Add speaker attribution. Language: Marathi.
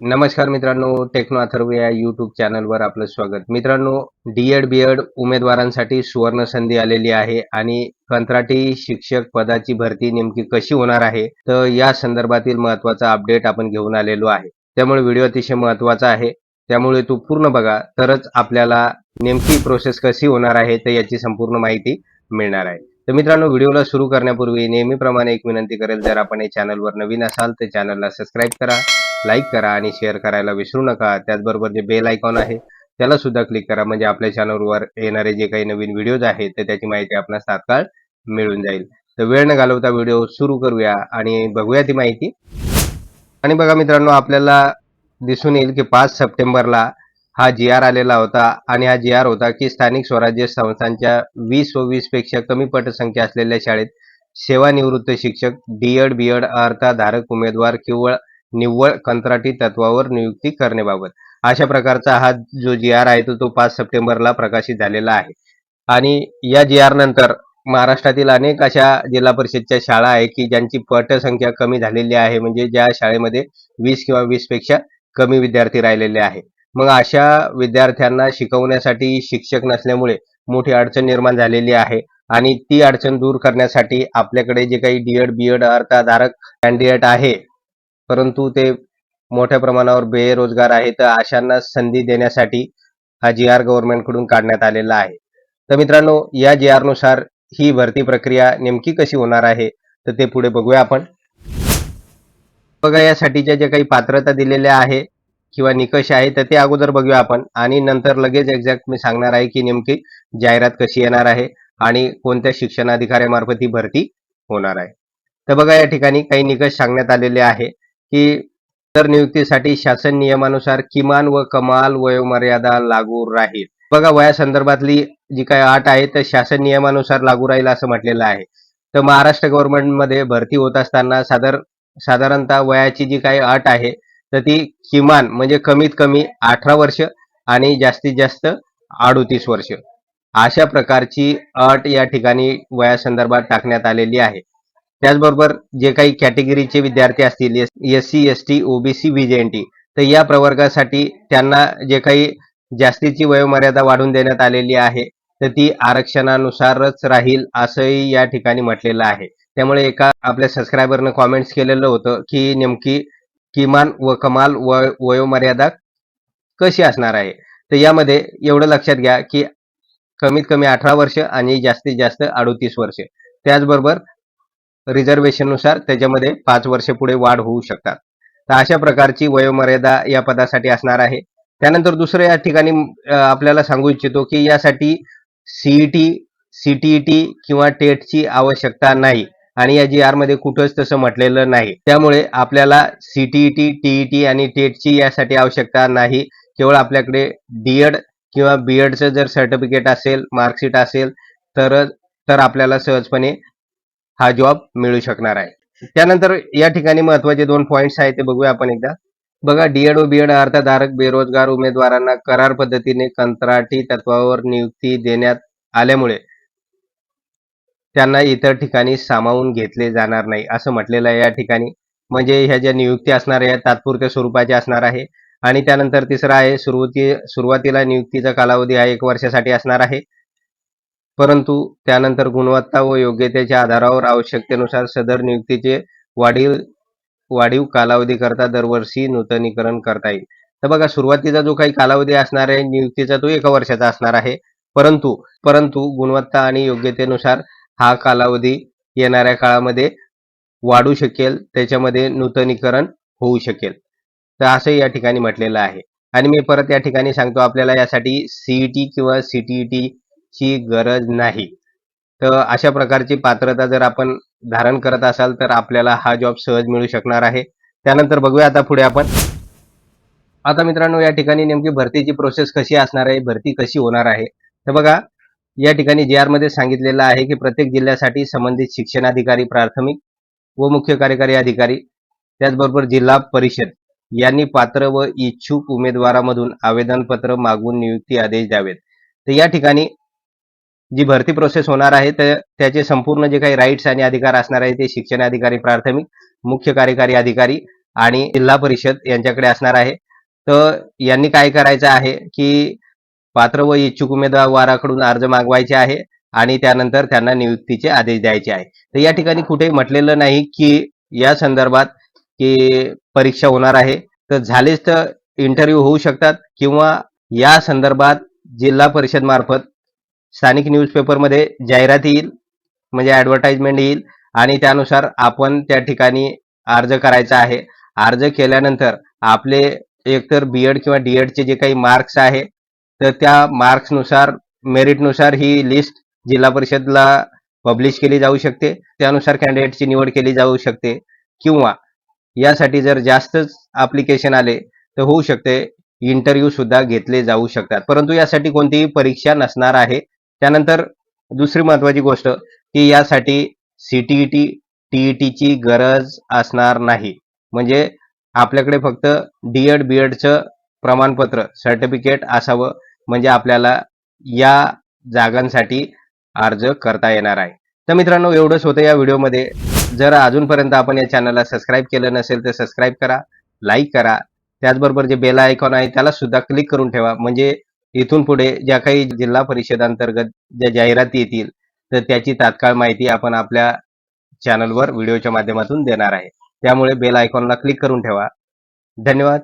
Speaker 1: नमस्कार मित्रांनो टेक्नो अथर्व या युट्यूब चॅनलवर आपलं स्वागत. मित्रांनो डीएड बीएड उमेदवारांसाठी सुवर्ण संधी आलेली आहे आणि कंत्राटी शिक्षक पदाची भरती नेमकी कशी होणार आहे तर या संदर्भातील महत्त्वाचा अपडेट आपण घेऊन आलेलो आहे. त्यामुळे व्हिडिओ अतिशय महत्त्वाचा आहे. त्यामुळे तो पूर्ण बघा तरच आपल्याला नेमकी प्रोसेस कशी होणार आहे तर याची संपूर्ण माहिती मिळणार आहे. तर मित्रांनो व्हिडिओला सुरू करण्यापूर्वी नेहमीप्रमाणे एक विनंती करेल जर आपण या चॅनलवर नवीन असाल तर चॅनलला सबस्क्राईब करा. लाईक करा आणि शेअर करायला विसरू नका. त्याचबरोबर जे बेल आयकॉन आहे त्याला सुद्धा क्लिक करा. म्हणजे आपल्या चॅनलवर येणारे जे काही नवीन व्हिडिओज आहेत तर त्याची माहिती आपल्याला तात्काळ मिळून जाईल. तर वेळ न घालवता व्हिडिओ सुरू करूया आणि बघूया ती माहिती. आणि बघा मित्रांनो आपल्याला दिसून येईल की पाच सप्टेंबरला हा जी आर आलेला होता आणि हा जी आर होता की स्थानिक स्वराज्य संस्थांच्या वीस व वीसपेक्षा कमी पटसंख्या असलेल्या शाळेत सेवानिवृत्त शिक्षक डीएड बीएड अर्थाधारक उमेदवार किंवा निव्वळ कंत्राटी तत्वावर नियुक्ती करण्याबाबत. अशा प्रकारचा हा जो जी आर आहे तो तो पाच सप्टेंबरला प्रकाशित झालेला आहे. आणि या जी आर नंतर महाराष्ट्रातील अनेक अशा जिल्हा परिषदच्या शाळा आहे की ज्यांची पटसंख्या कमी झालेली आहे. म्हणजे ज्या शाळेमध्ये वीस किंवा वीसपेक्षा कमी विद्यार्थी राहिलेले आहे मग अशा विद्यार्थ्यांना शिकवण्यासाठी शिक्षक नसल्यामुळे मोठी अडचण निर्माण झालेली आहे. आणि ती अडचण दूर करण्यासाठी आपल्याकडे जे काही डीएड बीएड अर्थाधारक कॅन्डिडेट आहे परंतु ते मोठ्या प्रमाणावर बेरोजगार आहे तर अशांना संधी देण्यासाठी हा जी आर गव्हर्नमेंटकडून काढण्यात आलेला आहे. तर मित्रांनो या जी आरनुसार ही भरती प्रक्रिया नेमकी कशी होणार आहे तर ते पुढे बघूया आपण. बघा यासाठीच्या ज्या काही पात्रता दिलेल्या आहे किंवा निकष आहे तर ते अगोदर बघूया आपण. आणि नंतर लगेच एक्झॅक्ट मी सांगणार आहे की नेमकी जाहिरात कशी येणार आहे आणि कोणत्या शिक्षणाधिकाऱ्यामार्फत ही भरती होणार आहे. तर बघा या ठिकाणी काही निकष सांगण्यात आलेले आहे. की तर नियुक्तीसाठी शासन नियमानुसार किमान व कमाल वयोमर्यादा लागू राहील. बघा वयासंदर्भातली जी काही अट आहे तर शासन नियमानुसार लागू राहील असं म्हटलेलं आहे. तर महाराष्ट्र गव्हर्नमेंटमध्ये भरती होत असताना साधार साधारणतः वयाची जी काही अट आहे तर ती किमान म्हणजे कमीत कमी अठरा वर्ष आणि जास्तीत जास्त अडोतीस वर्ष. अशा प्रकारची अट या ठिकाणी वयासंदर्भात टाकण्यात आलेली आहे. त्याचबरोबर जे काही कॅटेगरीचे विद्यार्थी असतील S C S T OBC VJNT तर या प्रवर्गासाठी त्यांना जे काही जास्तीची वयोमर्यादा वाढवून देण्यात आलेली आहे तर ती आरक्षणानुसारच राहील असंही या ठिकाणी म्हटलेलं आहे. त्यामुळे एका आपल्या सबस्क्रायबरनं कॉमेंट्स केलेलं होतं की नेमकी किमान व कमाल व वयोमर्यादा कशी असणार आहे? तर यामध्ये एवढं लक्षात घ्या की कमीत कमी अठरा वर्ष आणि जास्तीत जास्त अडोतीस वर्ष. त्याचबरोबर रिझर्वेशननुसार त्याच्यामध्ये पाच वर्ष पुढे वाढ होऊ शकतात. तर अशा प्रकारची वयोमर्यादा या पदासाठी असणार आहे. त्यानंतर दुसरं या ठिकाणी आपल्याला सांगू इच्छितो की यासाठी सीईटी सीटीईटी किंवा टेटची आवश्यकता नाही आणि या जी आरमध्ये कुठंच तसं म्हटलेलं नाही. त्यामुळे आपल्याला सीटीईटी टीईटी आणि टेटची यासाठी आवश्यकता नाही. केवळ आपल्याकडे डीएड किंवा बीएडचं जर सर्टिफिकेट असेल मार्कशीट असेल तर तर आपल्याला सहजपणे हा जॉब मिळू शकणार आहे. त्यानंतर या ठिकाणी महत्त्वाचे दोन पॉईंट्स आहेत ते बघूया आपण एकदा. बघा डीएड ओ बीएड अर्थधारक बेरोजगार उमेदवारांना करार पद्धतीने कंत्राटी तत्वावर नियुक्ती देण्यात आल्यामुळे त्यांना इतर ठिकाणी सामावून घेतले जाणार नाही असं म्हटलेलं आहे या ठिकाणी. म्हणजे ह्या ज्या नियुक्ती असणार आहे तात्पुरत्या स्वरूपाच्या असणार आहे. आणि त्यानंतर तिसरं आहे सुरुवाती सुरुवातीला नियुक्तीचा कालावधी हा एक वर्षासाठी असणार आहे. परंतु त्यानंतर गुणवत्ता व योग्यतेच्या आधारावर आवश्यकतेनुसार सदर नियुक्तीचे वाढीव वाढीव कालावधी करता दरवर्षी नूतनीकरण करता येईल. तर बघा सुरुवातीचा जो काही कालावधी असणार आहे नियुक्तीचा तो एका वर्षाचा असणार आहे. परंतु परंतु गुणवत्ता आणि योग्यतेनुसार हा कालावधी येणाऱ्या काळामध्ये वाढू शकेल त्याच्यामध्ये नूतनीकरण होऊ शकेल. तर असं या ठिकाणी म्हटलेलं आहे. आणि मी परत या ठिकाणी सांगतो आपल्याला यासाठी सीईटी किंवा सीटीईटी ची गरज नाही. तर अशा प्रकारची पात्रता जर आपण धारण करत असाल तर आपल्याला हा जॉब सहज मिळू शकणार आहे. त्यानंतर बघूया आता पुढे आपण. आता मित्रांनो या ठिकाणी नेमकी भरतीची प्रोसेस कशी असणार आहे भरती कशी होणार आहे? तर बघा या ठिकाणी जी आरमध्ये सांगितलेलं आहे की प्रत्येक जिल्ह्यासाठी संबंधित शिक्षणाधिकारी प्राथमिक व मुख्य कार्यकारी अधिकारी त्याचबरोबर जिल्हा परिषद यांनी पात्र व इच्छुक उमेदवारामधून आवेदनपत्र मागवून नियुक्ती आदेश द्यावेत. तर या ठिकाणी जी भरती प्रोसेस होणार आहे तर त्याचे संपूर्ण जे काही राईट्स आणि अधिकार असणार आहे ते शिक्षण अधिकारी प्राथमिक मुख्य कार्यकारी अधिकारी आणि जिल्हा परिषद यांच्याकडे असणार आहे. तर यांनी काय करायचं आहे की पात्र व इच्छुक उमेदवाराकडून अर्ज मागवायचे आहे आणि त्यानंतर त्यांना नियुक्तीचे आदेश द्यायचे आहे. तर या ठिकाणी कुठेही म्हटलेलं नाही की या संदर्भात की परीक्षा होणार आहे. तर झालेच तर इंटरव्ह्यू होऊ शकतात किंवा या संदर्भात जिल्हा परिषद मार्फत स्थानिक न्यूजपेपरमध्ये जाहिरात येईल म्हणजे ॲडव्हर्टाईजमेंट येईल आणि त्यानुसार आपण त्या ठिकाणी अर्ज करायचा आहे. अर्ज केल्यानंतर आपले एकतर बीएड किंवा डी एडचे जे काही मार्क्स आहे तर त्या मार्क्सनुसार मेरिटनुसार ही लिस्ट जिल्हा परिषदला पब्लिश केली जाऊ शकते. त्यानुसार कॅन्डिडेटची निवड केली जाऊ शकते. किंवा यासाठी जर जास्तच अप्लिकेशन आले तर होऊ शकते. इंटरव्ह्यू सुद्धा घेतले जाऊ शकतात. परंतु यासाठी कोणतीही परीक्षा नसणार आहे. त्यानंतर दुसरी महत्वाची गोष्ट की यासाठी सीटीईटी टीईटीची गरज असणार नाही. म्हणजे आपल्याकडे फक्त डीएड बीएडचं प्रमाणपत्र सर्टिफिकेट असावं म्हणजे आपल्याला या जागांसाठी अर्ज करता येणार आहे. तर मित्रांनो एवढंच होतं या व्हिडिओमध्ये. जर अजूनपर्यंत आपण या चॅनलला सबस्क्राईब केलं नसेल तर सबस्क्राईब करा लाईक करा. त्याचबरोबर जे बेल आयकॉन आहे त्याला सुद्धा क्लिक करून ठेवा. म्हणजे इथून पुढे ज्या काही जिल्हा परिषद अंतर्गत ज्या जाहिराती येतील तर त्याची तात्काळ माहिती आपण आपल्या चॅनलवर व्हिडिओच्या माध्यमातून देणार आहे. त्यामुळे बेल आयकॉनला क्लिक करून ठेवा. धन्यवाद.